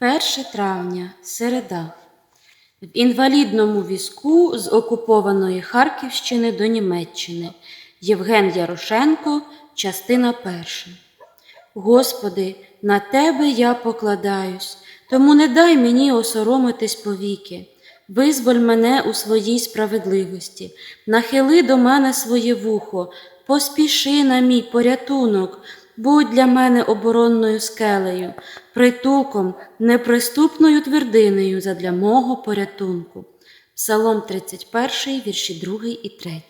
1 травня, середа. В інвалідному візку з окупованої Харківщини до Німеччини. Євген Ярошенко, частина перша. Господи, на Тебе я покладаюсь, тому не дай мені осоромитись повіки. Визволь мене у своїй справедливості, нахили до мене своє вухо, поспіши на мій порятунок, будь для мене оборонною скелею, притулком, неприступною твердинею задля мого порятунку. Псалом 31, вірші 2 і 3.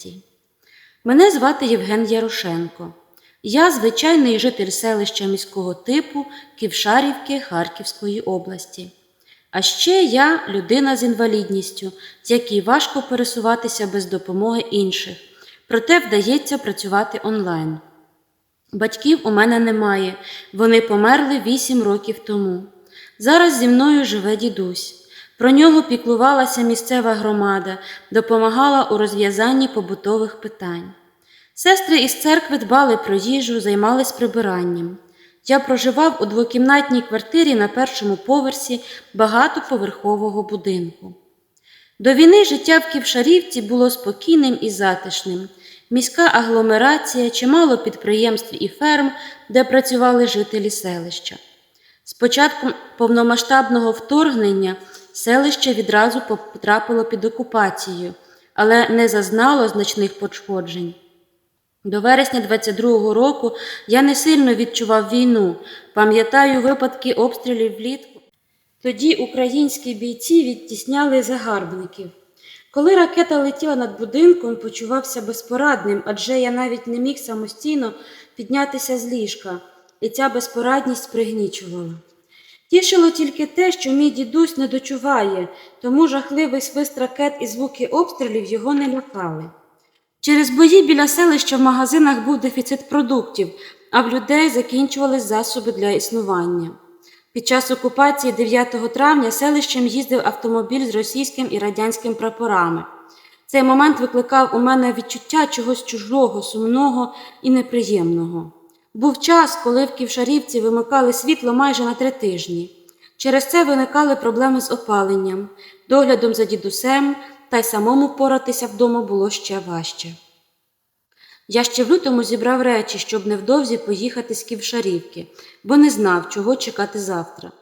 Мене звати Євген Ярошенко. Я звичайний житель селища міського типу Ківшарівки Харківської області. А ще я людина з інвалідністю, якій важко пересуватися без допомоги інших, проте вдається працювати онлайн. Батьків у мене немає, вони померли вісім років тому. Зараз зі мною живе дідусь. Про нього піклувалася місцева громада, допомагала у розв'язанні побутових питань. Сестри із церкви дбали про їжу, займались прибиранням. Я проживав у двокімнатній квартирі на першому поверсі багатоповерхового будинку. До війни життя в Ківшарівці було спокійним і затишним. Міська агломерація, чимало підприємств і ферм, де працювали жителі селища. З початком повномасштабного вторгнення селище відразу потрапило під окупацію, але не зазнало значних пошкоджень. До вересня 22-го року я не сильно відчував війну, пам'ятаю випадки обстрілів влітку. Тоді українські бійці відтісняли загарбників. Коли ракета летіла над будинком, почувався безпорадним, адже я навіть не міг самостійно піднятися з ліжка, і ця безпорадність пригнічувала. Тішило тільки те, що мій дідусь не дочуває, тому жахливий свист ракет і звуки обстрілів його не лякали. Через бої біля селища в магазинах був дефіцит продуктів, а в людей закінчувались засоби для існування. Під час окупації 9 травня селищем їздив автомобіль з російським і радянським прапорами. Цей момент викликав у мене відчуття чогось чужого, сумного і неприємного. Був час, коли в Ківшарівці вимикали світло майже на три тижні. Через це виникали проблеми з опаленням, доглядом за дідусем, та й самому поратися вдома було ще важче. Я ще в лютому зібрав речі, щоб невдовзі поїхати з Ківшарівки, бо не знав, чого чекати завтра.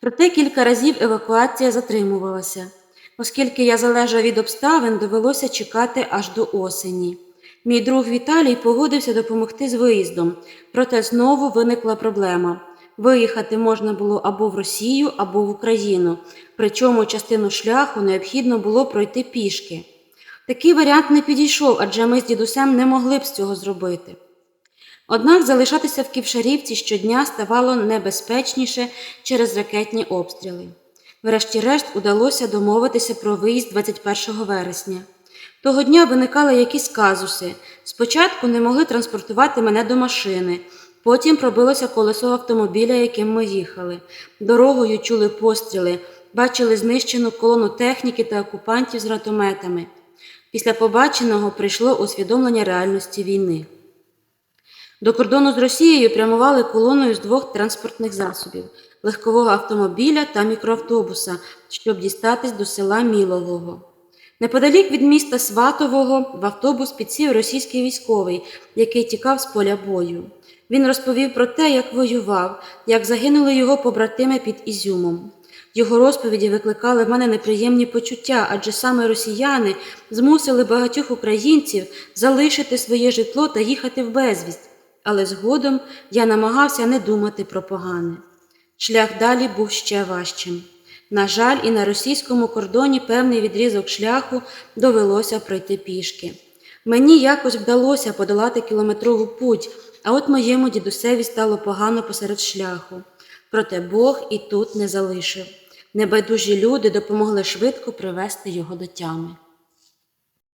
Проте кілька разів евакуація затримувалася. Оскільки я залежав від обставин, довелося чекати аж до осені. Мій друг Віталій погодився допомогти з виїздом, проте знову виникла проблема. Виїхати можна було або в Росію, або в Україну, причому частину шляху необхідно було пройти пішки. Такий варіант не підійшов, адже ми з дідусем не могли б з цього зробити. Однак залишатися в Ківшарівці щодня ставало небезпечніше через ракетні обстріли. Врешті-решт удалося домовитися про виїзд 21 вересня. Того дня виникали якісь казуси. Спочатку не могли транспортувати мене до машини, потім пробилося колесо автомобіля, яким ми їхали. Дорогою чули постріли, бачили знищену колону техніки та окупантів з гранатометами. Після побаченого прийшло усвідомлення реальності війни. До кордону з Росією прямували колоною з двох транспортних засобів легкового автомобіля та мікроавтобуса, щоб дістатись до села Мілового. Неподалік від міста Сватового в автобус підсів російський військовий, який тікав з поля бою. Він розповів про те, як воював, як загинули його побратими під Ізюмом. Його розповіді викликали в мене неприємні почуття, адже саме росіяни змусили багатьох українців залишити своє житло та їхати в безвість, але згодом я намагався не думати про погане. Шлях далі був ще важчим. На жаль, і на російському кордоні певний відрізок шляху довелося пройти пішки. Мені якось вдалося подолати кілометрову путь, а от моєму дідусеві стало погано посеред шляху. Проте Бог і тут не залишив. Небайдужі люди допомогли швидко привести його до тями.